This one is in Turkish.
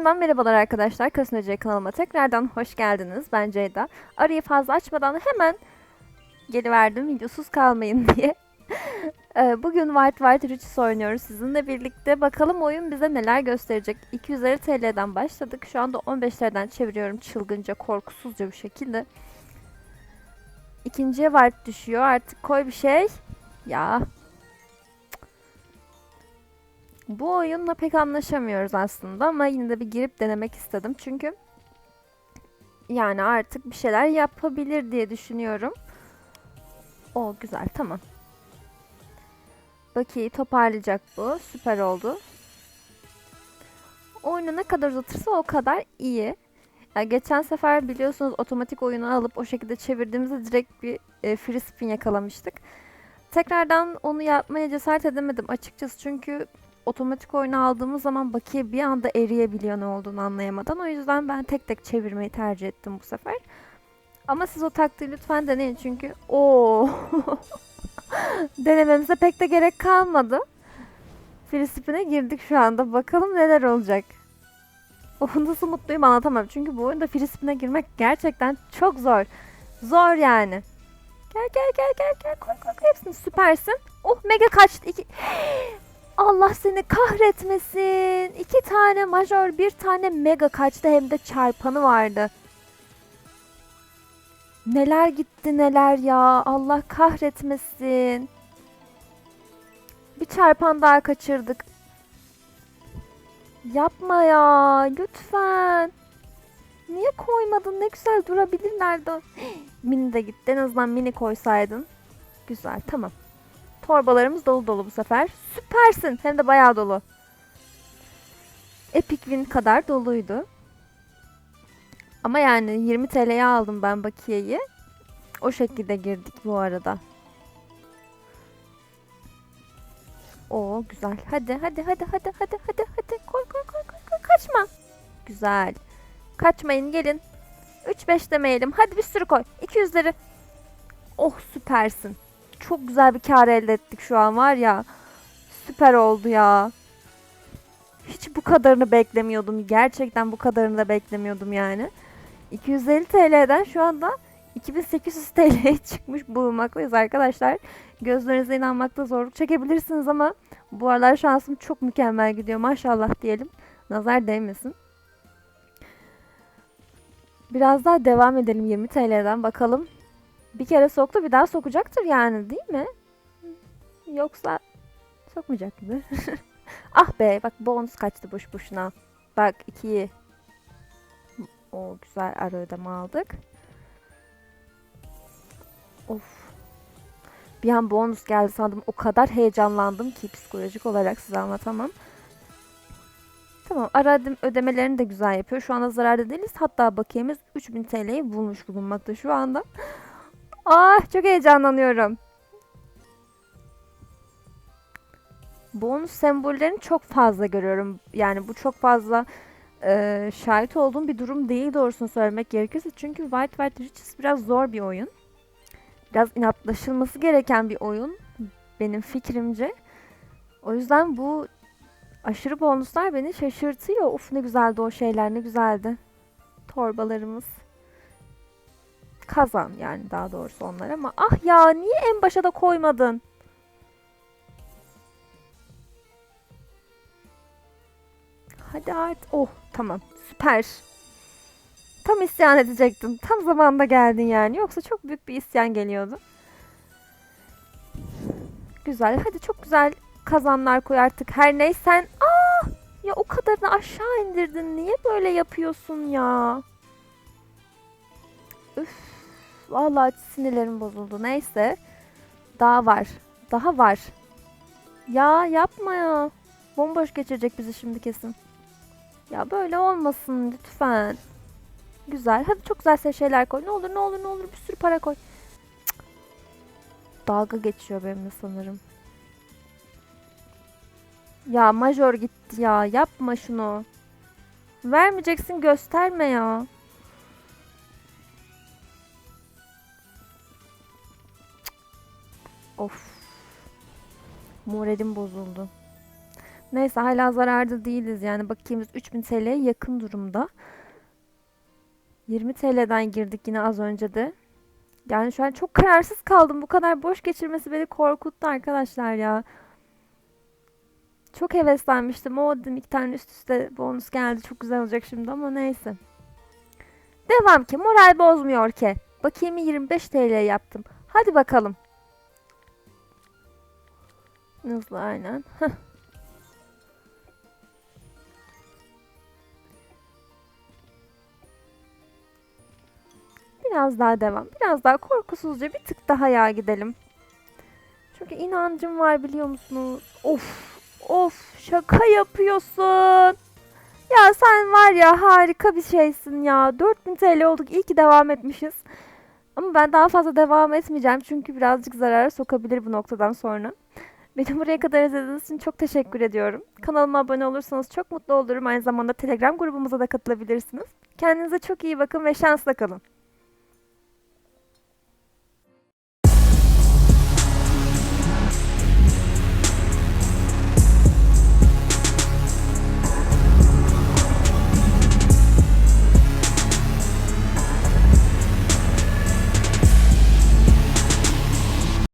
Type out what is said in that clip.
Yeniden merhabalar arkadaşlar. Kasinoca kanalıma tekrardan hoş geldiniz. Ben Ceyda. Arayı fazla açmadan hemen geliverdim videosuz kalmayın diye. Ee, Bugün White White Riches oynuyoruz sizinle birlikte. Bakalım oyun bize neler gösterecek. 250 TL'den başladık. Şu anda 15 TL'den çeviriyorum çılgınca, korkusuzca bir şekilde. İkinciye White düşüyor. Artık koy bir şey. Ya bu oyunla pek anlaşamıyoruz aslında ama yine de bir girip denemek istedim. Çünkü yani artık bir şeyler yapabilir diye düşünüyorum. O güzel tamam. Bakiye'yi toparlayacak bu. Süper oldu. Oyunu ne kadar uzatırsa o kadar iyi. Yani geçen sefer biliyorsunuz otomatik oyunu alıp o şekilde çevirdiğimizde direkt bir e, free spin yakalamıştık. Tekrardan onu yapmaya cesaret edemedim açıkçası çünkü otomatik oyunu aldığımız zaman bakiye bir anda eriyebiliyor ne olduğunu anlayamadan. O yüzden ben tek tek çevirmeyi tercih ettim bu sefer. Ama siz o taktiği lütfen deneyin çünkü o denememize pek de gerek kalmadı. Free spin'e girdik şu anda. Bakalım neler olacak. Oh, nasıl mutluyum anlatamam. Çünkü bu oyunda free spin'e girmek gerçekten çok zor. Zor yani. Gel gel gel gel gel koy koy koy hepsini süpersin. Oh mega kaçtı. İki... Allah seni kahretmesin. İki tane majör, bir tane mega kaçtı hem de çarpanı vardı. Neler gitti neler ya. Allah kahretmesin. Bir çarpan daha kaçırdık. Yapma ya. Lütfen. Niye koymadın? Ne güzel durabilirlerdi. Mini de gitti. En azından mini koysaydın. Güzel tamam. Torbalarımız dolu dolu bu sefer. Süpersin. Hem de bayağı dolu. Epic Win kadar doluydu. Ama yani 20 TL'ye aldım ben bakiyeyi. O şekilde girdik bu arada. Oo güzel. Hadi hadi hadi hadi hadi hadi hadi. Koy koy koy koy koy. Kaçma. Güzel. Kaçmayın gelin. 3-5 demeyelim. Hadi bir sürü koy. 200'leri. Oh süpersin çok güzel bir kar elde ettik şu an var ya. Süper oldu ya. Hiç bu kadarını beklemiyordum. Gerçekten bu kadarını da beklemiyordum yani. 250 TL'den şu anda 2800 TL'ye çıkmış bulunmaktayız arkadaşlar. Gözlerinize inanmakta zorluk çekebilirsiniz ama bu aralar şansım çok mükemmel gidiyor. Maşallah diyelim. Nazar değmesin. Biraz daha devam edelim 20 TL'den bakalım bir kere soktu bir daha sokacaktır yani değil mi? Yoksa sokmayacak gibi. ah be bak bonus kaçtı boş boşuna. Bak ikiyi. O güzel ara ödeme aldık. Of. Bir an bonus geldi sandım. O kadar heyecanlandım ki psikolojik olarak size anlatamam. Tamam ara ödemelerini de güzel yapıyor. Şu anda zararda değiliz. Hatta bakiyemiz 3000 TL'yi bulmuş bulunmakta şu anda. Ah çok heyecanlanıyorum. Bonus sembollerini çok fazla görüyorum. Yani bu çok fazla e, şahit olduğum bir durum değil doğrusunu söylemek gerekirse. Çünkü White White Riches biraz zor bir oyun. Biraz inatlaşılması gereken bir oyun benim fikrimce. O yüzden bu aşırı bonuslar beni şaşırtıyor. Uf ne güzeldi o şeyler ne güzeldi. Torbalarımız kazan yani daha doğrusu onlar ama ah ya niye en başa da koymadın? Hadi art. Oh tamam süper. Tam isyan edecektim. Tam zamanda geldin yani. Yoksa çok büyük bir isyan geliyordu. Güzel. Hadi çok güzel kazanlar koy artık. Her neysen. Aa! Ya o kadarını aşağı indirdin. Niye böyle yapıyorsun ya? Üf. Vallahi sinirlerim bozuldu. Neyse. Daha var. Daha var. Ya yapma ya. Bomboş geçirecek bizi şimdi kesin. Ya böyle olmasın lütfen. Güzel. Hadi çok güzel şeyler koy. Ne olur ne olur ne olur bir sürü para koy. Dalga geçiyor benimle sanırım. Ya major gitti ya. Yapma şunu. Vermeyeceksin gösterme ya. Of. Moralim bozuldu. Neyse hala zararda değiliz yani bakayım 3000 TL'ye yakın durumda. 20 TL'den girdik yine az önce de. Yani şu an çok kararsız kaldım. Bu kadar boş geçirmesi beni korkuttu arkadaşlar ya. Çok heveslenmiştim. O dedim iki tane üst üste bonus geldi. Çok güzel olacak şimdi ama neyse. Devam ki. Moral bozmuyor ki. Bakayım 25 TL yaptım. Hadi bakalım. Hızlı aynen. Biraz daha devam. Biraz daha korkusuzca bir tık daha ya gidelim. Çünkü inancım var biliyor musunuz? Of of şaka yapıyorsun. Ya sen var ya harika bir şeysin ya. 4000 TL olduk. İyi ki devam etmişiz. Ama ben daha fazla devam etmeyeceğim. Çünkü birazcık zarara sokabilir bu noktadan sonra. Beni buraya kadar izlediğiniz için çok teşekkür ediyorum. Kanalıma abone olursanız çok mutlu olurum. Aynı zamanda Telegram grubumuza da katılabilirsiniz. Kendinize çok iyi bakın ve şansla kalın.